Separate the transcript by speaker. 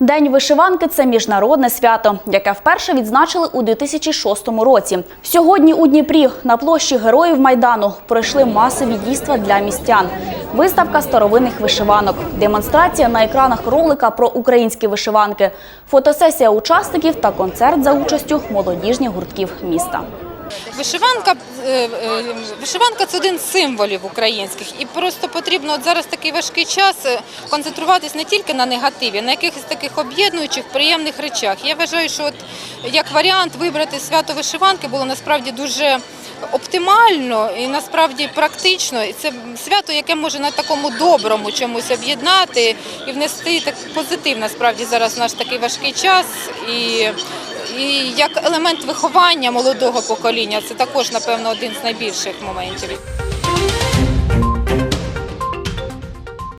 Speaker 1: День вишиванки це міжнародне свято, яке вперше відзначили у 2006 році. Сьогодні у Дніпрі на площі Героїв Майдану пройшли масові дійства для містян. Виставка старовинних вишиванок, демонстрація на екранах ролика про українські вишиванки, фотосесія учасників та концерт за участю молодіжних гуртків міста.
Speaker 2: Вишиванка, е, е, вишиванка це один з символів українських, і просто потрібно от зараз такий важкий час е, концентруватись не тільки на негативі, на якихось таких об'єднуючих, приємних речах. Я вважаю, що от як варіант вибрати свято вишиванки було насправді дуже оптимально і насправді практично. І це свято, яке може на такому доброму чомусь об'єднати і внести так позитив насправді зараз наш такий важкий час. І і як елемент виховання молодого покоління це також, напевно, один з найбільших моментів.